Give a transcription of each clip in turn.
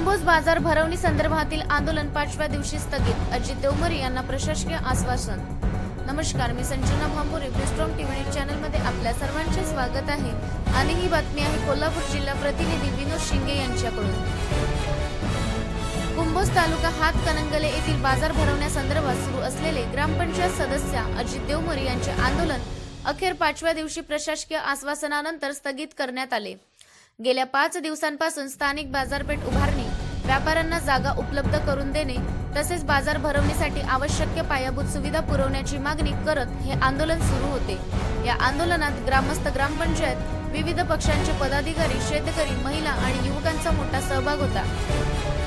कुंभोज बाजार भरवणी संदर्भातील आंदोलन पाचव्या दिवशी स्थगित. अजित देवमरे यांना प्रशासकीय आश्वासन. नमस्कार मी संजना भांबुरे ब्रिस्ट्रॉम टीव्ही न्यूज चॅनलमध्ये आपल्या सर्वांचे स्वागत आहे. आणि ही बातमी आहे कोल्हापूर जिल्हा प्रतिनिधी विनोद शिंगे यांच्याकडून. कुंभोज तालुका हातकणंगले येथील बाजार भरवण्यासंदर्भात सुरू असलेले ग्रामपंचायत सदस्य अजित देवमरे यांचे आंदोलन अखेर पाचव्या दिवशी प्रशासकीय आश्वासनानंतर स्थगित करण्यात आले. गेल्या पाच दिवसांपासून स्थानिक बाजारपेठ उभारणी व्यापाऱ्यांना जागा उपलब्ध करून देणे तसेच बाजार भरवणीसाठी आवश्यक पायाभूत सुविधा पुरवण्याची मागणी करत हे आंदोलन सुरू होते. या आंदोलनात ग्रामस्थ ग्रामपंचायत विविध पक्षांचे पदाधिकारी शेतकरी महिला आणि युवकांचा मोठा सहभाग होता.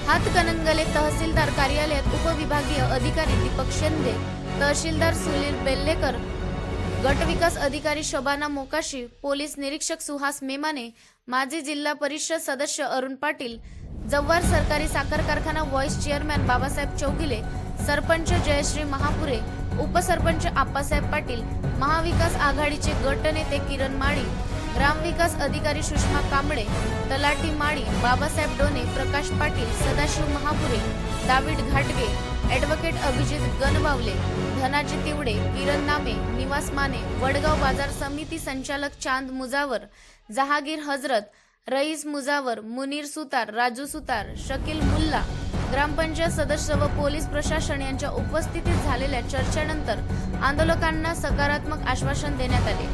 हातकणंगले तहसीलदार कार्यालयात उपविभागीय अधिकारी दीपक शिंदे तहसीलदार सुनील बेल्लेकर गटविकास अधिकारी शोभाना मोकाशी पोलीस निरीक्षक सुहास मेमाने माजी जिल्हा परिषद सदस्य अरुण पाटील जव्हार सरकारी साखर कारखाना व्हॉइस चेअरमॅन बाबासाहेब चौगिले सरपंच जयश्री महापुरे उपसरपंच आप्पासाहेब पाटील महाविकास आघाडीचे गट नेते किरण माळी ग्रामविकास अधिकारी सुषमा कांबळे तलाटी माळी बाबासाहेब डोने प्रकाश पाटील सदाशिव महापुरे दाविड घाटगे ॲडव्होकेट अभिजित गणबावले धनाजी तिवडे किरण नामे निवास माने वडगाव बाजार समिती संचालक चांद मुजावर जहागीर हजरत रईस मुजावर मुनीर सुतार राजू सुतार शकील मुल्ला ग्रामपंचायत सदस्य व पोलीस प्रशासन यांच्या उपस्थितीत झालेल्या चर्चेनंतर आंदोलकांना सकारात्मक आश्वासन देण्यात आले.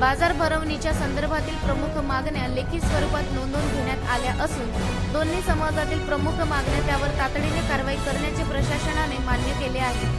बाजार भरवणीच्या संदर्भातील प्रमुख मागण्या लेखी स्वरूपात नोंदवून घेण्यात आल्या असून दोन्ही समाजातील प्रमुख मागण्या त्यावर तातडीने कारवाई करण्याचे प्रशासनाने मान्य केले आहे.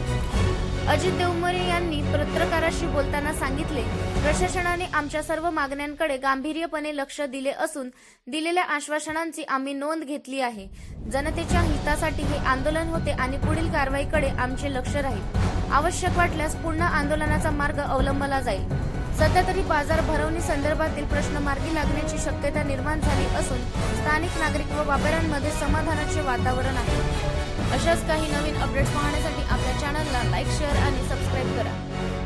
अजित देवमरे यांनी पत्रकाराशी बोलताना सांगितले प्रशासनाने आमच्या सर्व मागण्यांकडे गांभीर्यपणे लक्ष दिले असून दिलेल्या आश्वासनांची आम्ही नोंद घेतली आहे. जनतेच्या हितासाठी हे आंदोलन होते आणि पुढील कारवाईकडे आमचे लक्ष राहील. आवश्यक वाटल्यास पुन्हा आंदोलनाचा मार्ग अवलंबला जाईल. सध्या तरी बाजार भरवणी संदर्भातील प्रश्न मार्गी लागण्याची शक्यता निर्माण झाली असून स्थानिक नागरिक व व्यापाऱ्यांमध्ये समाधानाचे वातावरण आहे. अशाच काही नवीन अपडेट्स पाहण्यासाठी आपल्या चॅनलला लाईक शेअर आणि सबस्क्राईब करा.